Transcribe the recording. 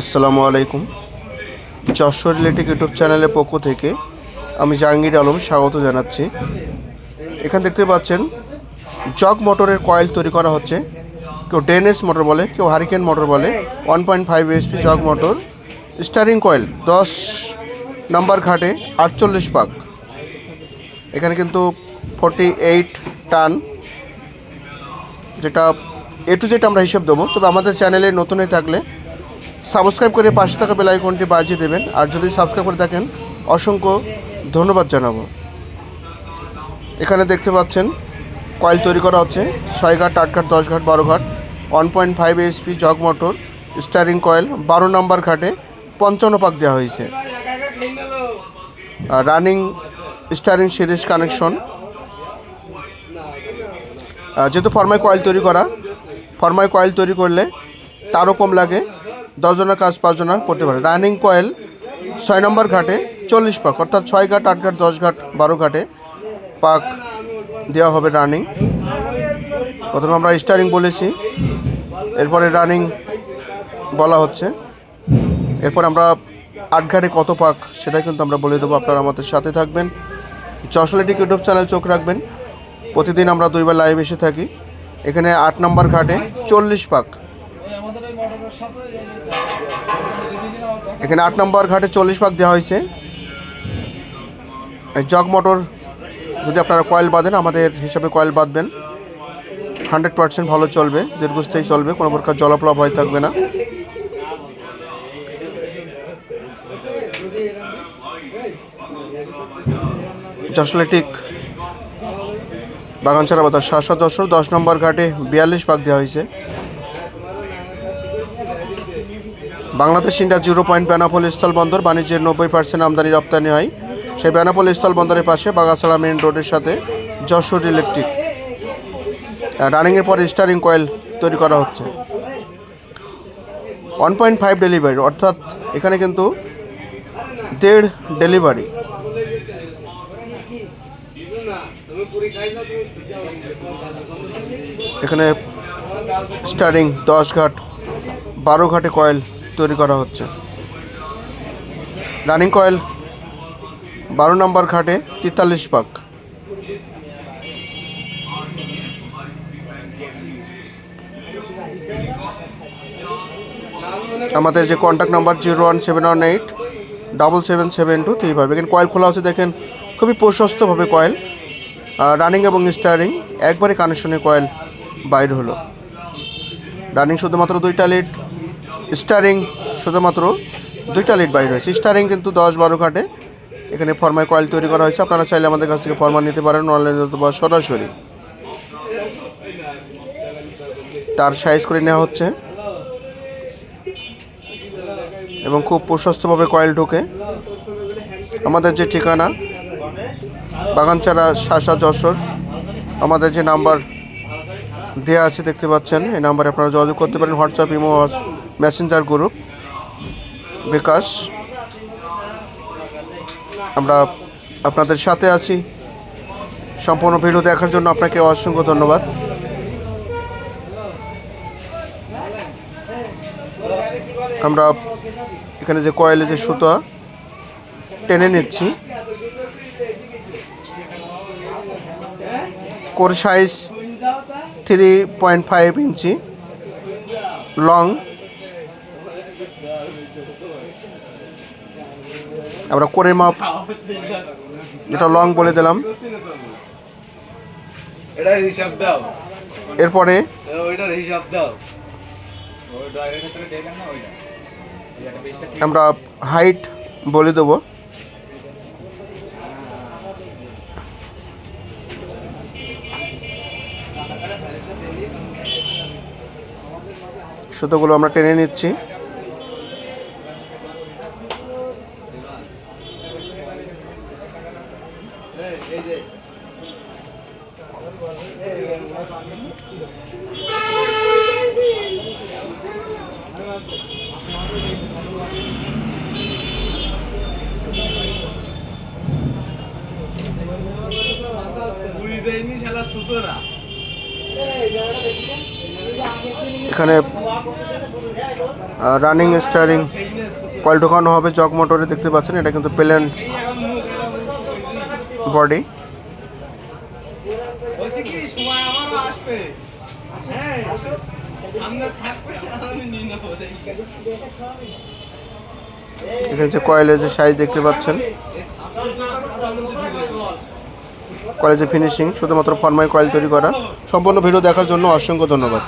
আসসালামু আলাইকুম। যশোর রিলেটিক ইউটিউব চ্যানেলের পক্ষ থেকে আমি জাহাঙ্গীর আলম স্বাগত জানাচ্ছি। এখানে দেখতে পাচ্ছেন, জগ মোটরের কয়েল তৈরি করা হচ্ছে। কেউ ডেনএস মোটর বলে, কেউ হারিকেন মোটর বলে। One point five SP jug motor starting coil দশ নাম্বার ঘাটে আটচল্লিশ পাক এখানে কিন্তু ফোরটি এইট টান যেটা এ টু জেড আমরা হিসাব দেবো। তবে আমাদের চ্যানেলে নতুন হয়ে থাকলে সাবস্ক্রাইব করে পাশে থাকা বেল আইকনটি বাজিয়ে দেবেন। আর যদি সাবস্ক্রাইব করে থাকেন, অসংখ্য ধন্যবাদ জানাব। এখানে দেখতে পাচ্ছেন কয়েল তৈরি করা হচ্ছে। ছয় ঘাট, আট ঘাট, দশ ঘাট, বারো ঘাট one point five SP jug motor starting coil বারো নম্বর ঘাটে পঞ্চান্ন পাক দেওয়া হয়েছে। রানিং স্টারিং সিরিজ কানেকশন যেহেতু ফরমাই কয়েল তৈরি করা ফরমাই কয়েল তৈরি করলে তারও কম লাগে। দশজনের কাজ পাঁচজনের করতে পারে। রানিং কয়েল ছয় নম্বর ঘাটে চল্লিশ পাক, অর্থাৎ ছয় ঘাট, আট ঘাট, দশ ঘাট, বারো ঘাটে পাক দেওয়া হবে রানিং প্রথমে আমরা স্টারিং বলেছি। এরপরে রানিং বলা হচ্ছে। এরপর আমরা আট ঘাটে কত পাক সেটা কিন্তু আমরা বলে দেবো। আপনারা আমাদের সাথে থাকবেন। চশলেটিক ইউটিউব চ্যানেল চোখ রাখবেন। প্রতিদিন আমরা দুইবার লাইভ এসে থাকি। এখানে আট নম্বর ঘাটে চল্লিশ পাক। এখানে আট নম্বর ঘাটে চল্লিশ ভাগ দেওয়া হয়েছে। জগ মোটর, যদি আপনারা কয়েল বাঁধেন, আমাদের হিসাবে কয়েল বাঁধবেন। হান্ড্রেড পার্সেন্ট ভালো চলবে, দীর্ঘস্থায়ী চলবে, কোনো প্রকার জলপ্লাব হয়ে থাকবে না। যশলেটিক বাগানছাড়া বাজার সাতশো দশ নম্বর ঘাটে বিয়াল্লিশ ভাগ দেওয়া হয়েছে। Bangladesh India zero point Benapole স্থলবন্দর বাণিজ্যের নব্বই পার্সেন্ট আমদানি রপ্তানি হয়। সেই বেনাপোল স্থলবন্দরের পাশে বাগাছড়া মেন রোডের সাথে যশোর ইলেকট্রিক রানিংয়ের পরে স্টারিং কয়েল তৈরি করা হচ্ছে। ওয়ান পয়েন্ট ফাইভ ডেলিভারি অর্থাৎ এখানে কিন্তু দেড় ডেলিভারি এখানে স্টারিং দশ ঘাট, বারো ঘাটে কয়েল তৈরি করা হচ্ছে। রানিং কয়েল বারো নম্বর ঘাটে তেতাল্লিশ পাক। আমাদের যে contact number zero one seven one eight double seven seven two three five. এখানে কয়েল খোলা হচ্ছে, দেখেন, খুবই প্রশস্তভাবে কয়েল। রানিং এবং স্টারিং একবারে কানেকশনে কয়েল বাইর হলো। রানিং শুধুমাত্র দুইটা লিড স্টারিং শুধুমাত্র দুইটা লিড বাইর হয়েছে স্টারিং কিন্তু দশ বারো ঘাটে এখানে ফরমায় কয়েল তৈরি করা হয়েছে। আপনারা চাইলে আমাদের কাছ থেকে ফরমা নিতে পারেন। অনলাইনে অথবা সরাসরি। তার সাইজ করে নেওয়া হচ্ছে। এবং খুব প্রশস্তভাবে কয়েল ঢোকে। আমাদের যে ঠিকানা, বাগানচারা শাসা যশোর, আমাদের যে নাম্বার দেওয়া আছে, দেখতে পাচ্ছেন। এই নাম্বারে আপনারা যোগাযোগ করতে পারেন। WhatsApp imo messenger group bKash. আমরা আপনাদের সাথে আছি। সম্পূর্ণ ভিডিও দেখার জন্য আপনাকে অসংখ্য ধন্যবাদ। আমরা এখানে যে কয়েলে যে সুতা, টেনে নিচ্ছি। Core size three point five inch long আমরা কোরের মাপ যেটা লং বলে দিলাম। এরপরে? আমরা হাইট বলে দেবো। সুতোগুলো আমরা টেনে নিচ্ছি। এখানে রানিং স্টারিং কয়েল ঢোকানো হবে জগ মোটরে দেখতে পাচ্ছেন এটা কিন্তু প্লেন বডি বলছি কি সময় আমারও আসবে হ্যাঁ আমরা থাকবে আমি নিয়ে নেব দেখি। এখানে যে কয়েলের যে সাইজ দেখতে পাচ্ছেন। কলেজে ফিনিশিং শুধুমাত্র ফরমাই কয়েল তৈরি করা। সম্পূর্ণ ভিডিও দেখার জন্য অসংখ্য ধন্যবাদ।